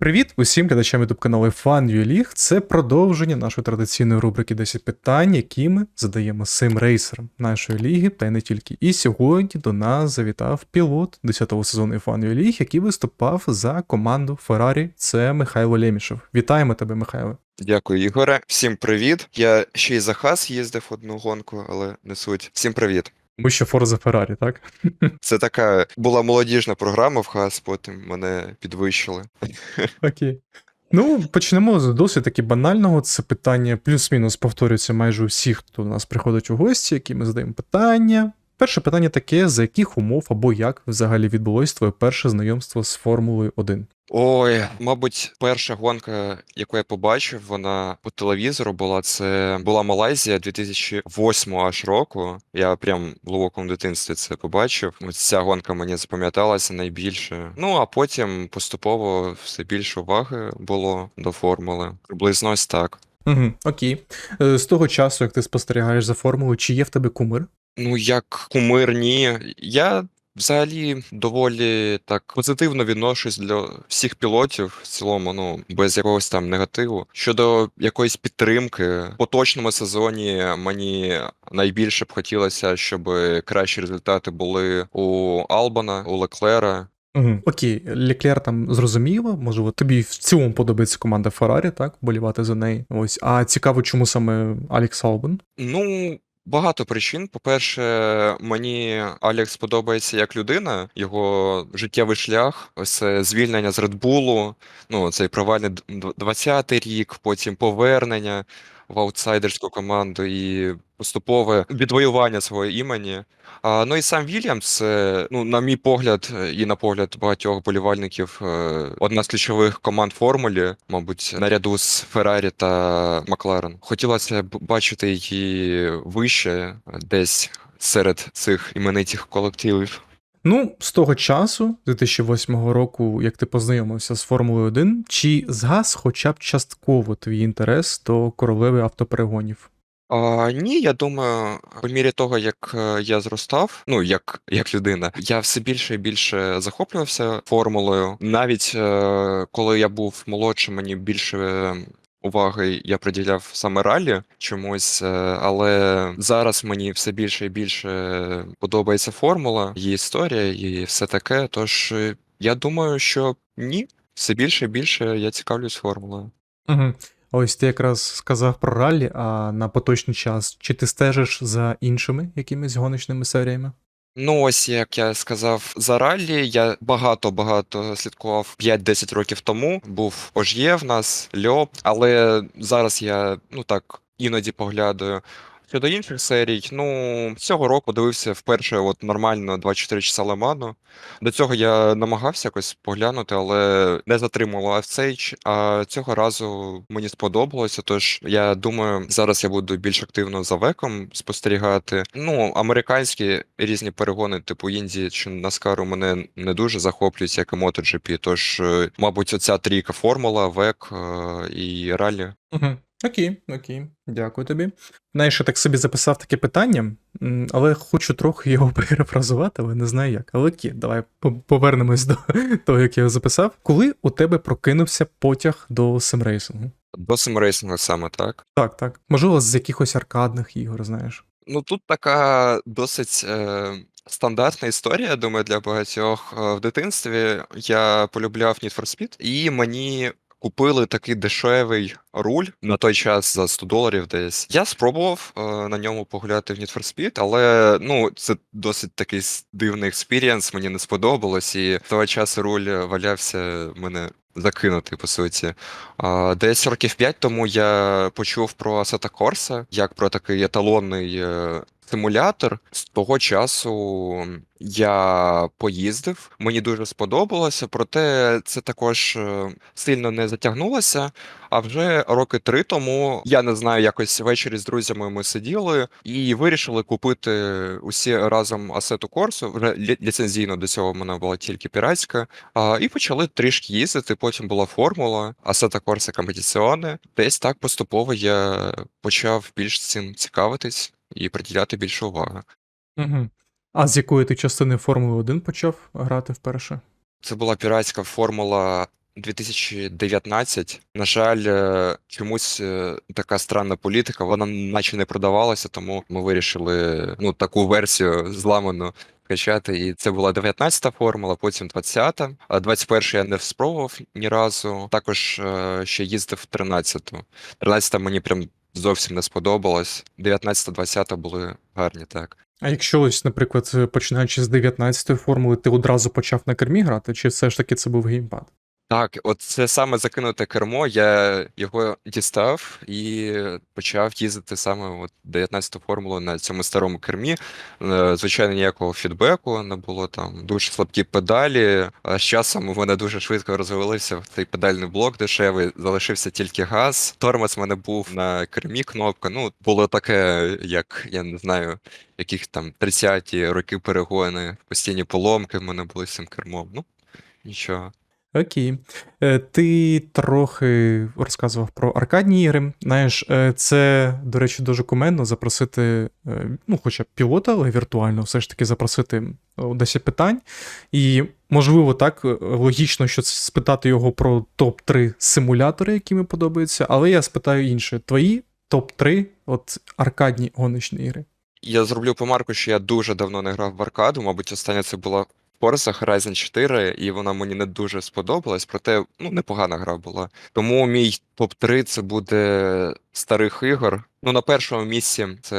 Привіт усім глядачам youtube каналу League. Це продовження нашої традиційної рубрики 10 питань, які ми задаємо сим-рейсерам нашої ліги, та й не тільки. І сьогодні до нас завітав пілот 10-го сезону League, який виступав за команду Ferrari. Це Михайло Лємішев. Вітаємо тебе, Михайло. Дякую, Ігоре. Всім привіт. Я ще й за хас їздив одну гонку, але не суть. Всім привіт. Ми ще Forza Ferrari, так? Це така була молодіжна програма в хас, потім мене підвищили. Окей. Ну, почнемо з досить таки банального. Це питання плюс-мінус повторюється майже у всіх, хто до нас приходить у гості, які ми задаємо питання. Перше питання таке: за яких умов або як взагалі відбулось твоє перше знайомство з Формулою 1? Ой, мабуть, перша гонка, яку я побачив, вона по телевізору була. Це була Малайзія 2008 аж року. Я прям в глибокому дитинстві це побачив. Ось ця гонка мені запам'яталася найбільше. Ну а потім поступово все більше уваги було до формули. Приблизно ось так. Угу, окей. Е, З того часу, як ти спостерігаєш за формулою, чи є в тебе кумир? Ну, як кумир, ні. Я взагалі доволі так позитивно відношусь до всіх пілотів в цілому, ну, без якогось там негативу. Щодо якоїсь підтримки, в поточному сезоні мені найбільше б хотілося, щоб кращі результати були у Албана, у Леклера. Угу. Окей, Леклер там зрозуміло, можливо, тобі в цілому подобається команда Феррарі, так, болівати за неї. Ось. А цікаво, чому саме Алекс Албан? Ну, багато причин. По-перше, мені Алекс подобається як людина, його життєвий шлях, ось звільнення з Редбулу, ну, цей провальний д- 20-й рік, потім повернення в аутсайдерську команду і поступове відвоювання свого імені. А, ну і сам Вільямс, ну, на мій погляд, е, і на погляд багатьох болівальників, е, одна з ключових команд формулі, мабуть, наряду з Феррарі та Макларен. Хотілося б бачити її вище, десь серед цих іменитих колективів. Ну, з того часу, 2008 року, як ти познайомився з Формулою 1, чи згас хоча б частково твій інтерес до королеви автоперегонів? А, ні, я думаю, по мірі того, як е, я зростав, ну як, як людина, я все більше і більше захоплювався формулою. Навіть е, коли я був молодшим, мені більше уваги я приділяв саме ралі чомусь, е, але зараз мені все більше і більше подобається формула, її історія і все таке. Тож е, я думаю, що ні, все більше і більше я цікавлюсь формулою. Угу. Ось ти якраз сказав про раллі, а на поточний час, чи ти стежиш за іншими якимись гоночними серіями? Ну, ось як я сказав за раллі, я багато-багато слідкував 5-10 років тому. Був Ож'є в нас, Льоп, але зараз я ну так іноді поглядаю. Щодо інших серій, ну цього року дивився вперше от нормально 24 часа Леману. До цього я намагався якось поглянути, але не затримував ч- А цього разу мені сподобалося. Тож я думаю, зараз я буду більш активно за веком спостерігати. Ну, американські різні перегони, типу Інді чи Наскару, мене не дуже захоплюють, як і MotoGP. Тож, е, мабуть, оця трійка формула, век е, і ралі. Угу. Окей, окей, дякую тобі. Знаєш, я так собі записав таке питання, але хочу трохи його перефразувати, але не знаю як. Але окей, давай повернемось до того, як я його записав. Коли у тебе прокинувся потяг до симрейсингу? До симрейсингу саме так. Так, так. Можливо, з якихось аркадних ігор, знаєш. Ну тут така досить е, стандартна історія, я думаю, для багатьох. Е, В дитинстві я полюбляв Need for Speed, і мені купили такий дешевий руль на той час за 100 доларів десь. Я спробував е, на ньому погуляти в Need for Speed, але ну це досить такий дивний експірієнс, мені не сподобалось, і того часу руль валявся мене. Закинутий, по суті. Десь років 5 тому я почув про Assetto Corsa, як про такий еталонний е, симулятор. З того часу я поїздив, мені дуже сподобалося, проте це також е, сильно не затягнулося. А вже роки три тому я не знаю, якось ввечері з друзями ми сиділи і вирішили купити усі разом Assetto Corsa, вже ліцензійно до цього в мене була тільки піратська. А, і почали трішки їздити. Потім була формула, Assetto Corsa Competizione. Десь так поступово я почав більш цим цікавитись і приділяти більше уваги. Угу. А з якої ти частини Формули 1 почав грати вперше? Це була піратська формула 2019. На жаль, е, чомусь е, така странна політика, вона наче не продавалася, тому ми вирішили ну, таку версію зламану качати. І це була 19-та формула, потім 20-та. А 21-ю я не спробував ні разу. Також е, ще їздив 13-ту. 13-та мені прям зовсім не сподобалось. 19-та, 20-та були гарні, так. А якщо ось, наприклад, починаючи з 19-ї формули, ти одразу почав на кермі грати, чи все ж таки це був геймпад? Так, от це саме закинуте кермо, я його дістав і почав їздити саме от 19-ту формулу на цьому старому кермі. Е, Звичайно, ніякого фідбеку не було там дуже слабкі педалі. А з часом у мене дуже швидко розвалився цей педальний блок дешевий, залишився тільки газ. Тормоз в мене був на кермі кнопка. Ну, було таке, як я не знаю, яких там 30-ті роки перегони, постійні поломки в мене були з цим кермом. Ну, нічого. Окей. Е, Ти трохи розказував про аркадні ігри. Знаєш, е, це, до речі, дуже куменно запросити, е, ну, хоча б пілота, але віртуально, все ж таки запросити о, 10 питань. І, можливо, так, логічно, що спитати його про топ-3 симулятори, які мені подобаються, але я спитаю інше: твої топ-3 от аркадні гоночні ігри. Я зроблю помарку, що я дуже давно не грав в аркаду. Мабуть, остання це була Forza Horizon 4, і вона мені не дуже сподобалась, проте ну, непогана гра була. Тому мій топ-3 це буде старих ігор. Ну, на першому місці це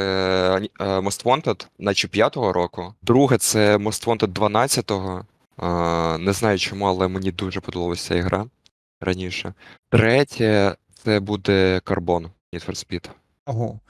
е, Most Wanted, наче п'ятого року. Друге це Most Wanted 12-го. Е, Не знаю чому, але мені дуже подобалася ця раніше. Третє це буде Carbon Need for Speed. Ого.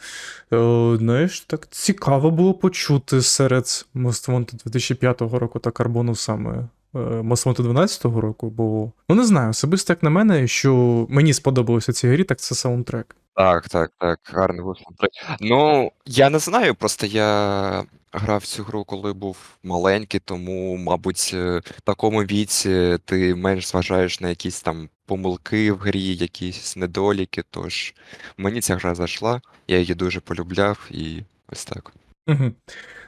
Е, знаєш, так цікаво було почути серед Most Wanted 2005 року та Карбону саме е, Most Wanted 12 року, бо ну не знаю, особисто як на мене, що мені сподобалося цій грі, так це саундтрек. Так, так, так, гарний був саундтрек. Ну, я не знаю, просто я грав цю гру, коли був маленький, тому, мабуть, е, в такому віці ти менш зважаєш на якісь там помилки в грі, якісь недоліки. Тож мені ця гра зайшла, я її дуже полюбляв і ось так. Угу.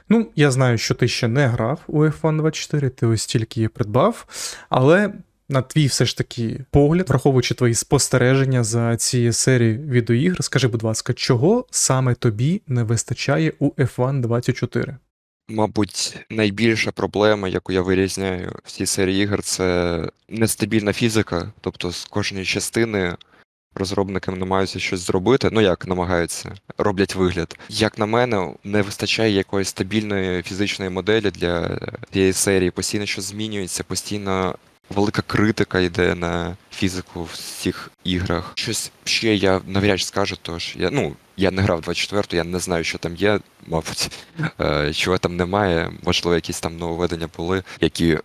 Ну, я знаю, що ти ще не грав у F1 24, ти ось тільки її придбав, але. На твій все ж таки погляд, враховуючи твої спостереження за цією серією відеоігр, скажи, будь ласка, чого саме тобі не вистачає у F1 24? Мабуть, найбільша проблема, яку я вирізняю в цій серії ігор, це нестабільна фізика. Тобто з кожної частини розробники намагаються щось зробити. Ну як намагаються, роблять вигляд. Як на мене, не вистачає якоїсь стабільної фізичної моделі для цієї серії. Постійно щось змінюється, постійно велика критика йде на фізику в цих іграх. Щось ще я навряд чи скажу, тож я ну. Я не грав 24-ту, я не знаю, що там є, мабуть, е, чого там немає. Можливо, якісь там нововведення були, які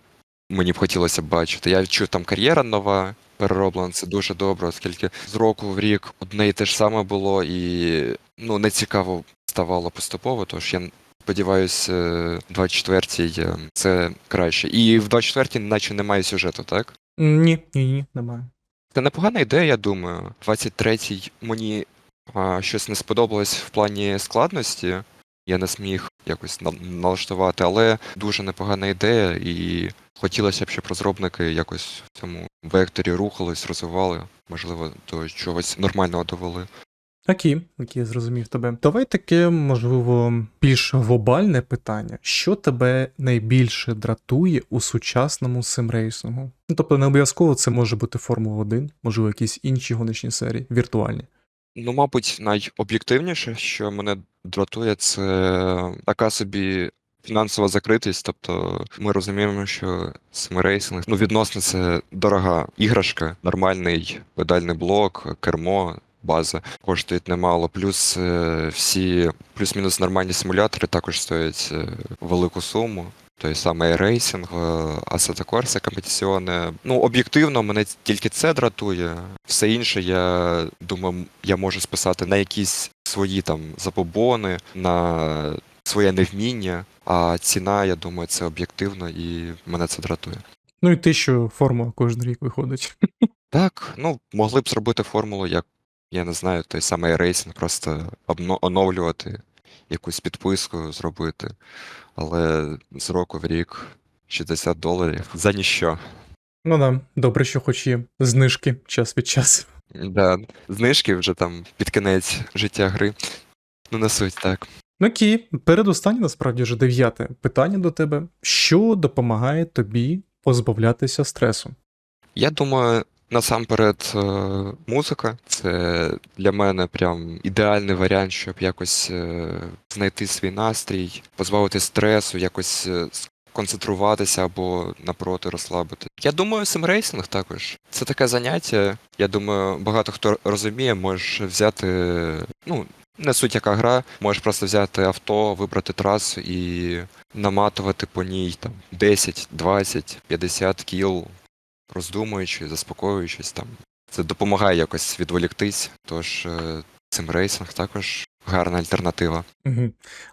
мені б хотілося бачити. Я чув, там кар'єра нова перероблена, це дуже добре, оскільки з року в рік одне і те ж саме було, і ну, не цікаво ставало поступово, тож я сподіваюся, 24-й е, це краще. І в 24-й наче немає сюжету, так? Ні, ні, ні, немає. Це непогана ідея, я думаю. 23-й мені а, щось не сподобалось в плані складності. Я не зміг якось на- налаштувати, але дуже непогана ідея, і хотілося б, щоб розробники якось в цьому векторі рухались, розвивали, можливо, до чогось нормального довели. Окей, окей, зрозумів тебе. Давай таке, можливо, більш глобальне питання. Що тебе найбільше дратує у сучасному симрейсингу? Ну, тобто, не обов'язково це може бути Формула 1, можливо, якісь інші гоночні серії, віртуальні. Ну, мабуть, найоб'єктивніше, що мене дратує, це така собі фінансова закритість. Тобто ми розуміємо, що смирейсинг, ну, відносно це дорога іграшка, нормальний педальний блок, кермо. База коштують немало, плюс е, всі плюс-мінус нормальні симулятори також стоять е, велику суму. Той самий рейсинг, е, Assetto Corsa компетиціоне. Ну, об'єктивно, мене тільки це дратує. Все інше, я думаю, я можу списати на якісь свої там забобони, на своє невміння. А ціна, я думаю, це об'єктивно і мене це дратує. Ну і те, що формула кожен рік виходить. Так, ну могли б зробити формулу, як я не знаю, той самий рейсинг, просто оновлювати, якусь підписку зробити. Але з року в рік 60 доларів за ніщо. Ну да, добре, що хоч є знижки час від часу. Да, знижки вже там під кінець життя гри. Ну, не суть так. Окей, передостаннє, насправді вже дев'яте питання до тебе. Що допомагає тобі позбавлятися стресу? Я думаю, насамперед, е, музика це для мене прям ідеальний варіант, щоб якось е, знайти свій настрій, позбавити стресу, якось е, концентруватися або напроти розслабити. Я думаю, симрейсинг також. Це таке заняття. Я думаю, багато хто розуміє, можеш взяти, ну, не суть яка гра, можеш просто взяти авто, вибрати трасу і наматувати по ній там 10, 20, 50 кіл, роздумуючи, заспокоюючись там. Це допомагає якось відволіктись, тож е, цим рейсинг також гарна альтернатива. Угу.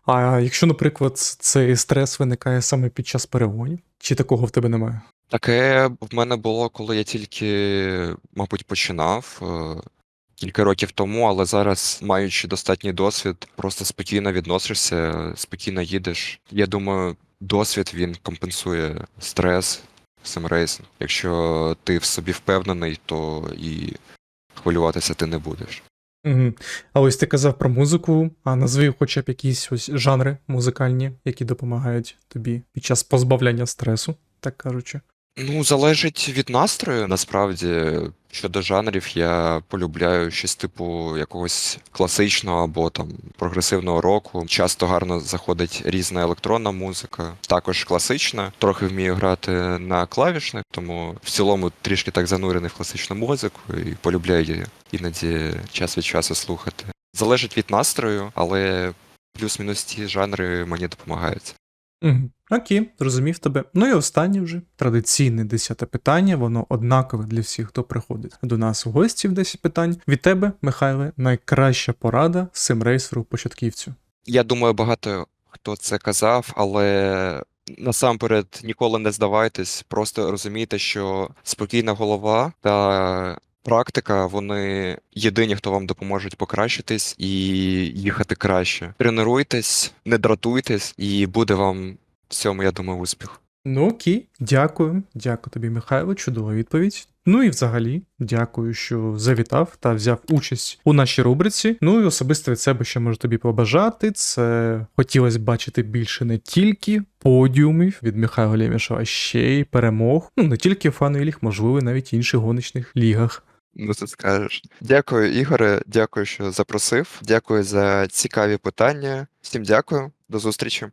А якщо, наприклад, цей стрес виникає саме під час перегонів, чи такого в тебе немає? Таке в мене було, коли я тільки, мабуть, починав е, кілька років тому, але зараз, маючи достатній досвід, просто спокійно відносишся, спокійно їдеш. Я думаю, досвід він компенсує стрес симрейсинг. Якщо ти в собі впевнений, то і хвилюватися ти не будеш. Угу. А ось ти казав про музику, а назви хоча б якісь ось жанри музикальні, які допомагають тобі під час позбавляння стресу, так кажучи. Ну, залежить від настрою, насправді. Щодо жанрів, я полюбляю щось типу якогось класичного або там прогресивного року. Часто гарно заходить різна електронна музика, також класична. Трохи вмію грати на клавішних, тому в цілому трішки так занурений в класичну музику і полюбляю її іноді час від часу слухати. Залежить від настрою, але плюс-мінус ті жанри мені допомагають. Угу. Окей, зрозумів тебе. Ну і останнє вже традиційне десяте питання, воно однакове для всіх, хто приходить до нас в гості в 10 питань. Від тебе, Михайле, найкраща порада симрейсеру початківцю. Я думаю, багато хто це казав, але насамперед ніколи не здавайтесь, просто розумійте, що спокійна голова та практика вони єдині, хто вам допоможуть покращитись і їхати краще. Тренуйтесь, не дратуйтесь, і буде вам в цьому, я думаю, успіх. Ну окей, дякую. Дякую тобі, Михайло, чудова відповідь. Ну і взагалі, дякую, що завітав та взяв участь у нашій рубриці. Ну і особисто від себе, що можу тобі побажати, це хотілося б бачити більше не тільки подіумів від Михайла Лємішева, а ще й перемог. Ну не тільки в фановій ліг, можливо, навіть інших гоночних лігах. Ну, це скажеш. Дякую, Ігоре. Дякую, що запросив. Дякую за цікаві питання. Всім дякую. До зустрічі.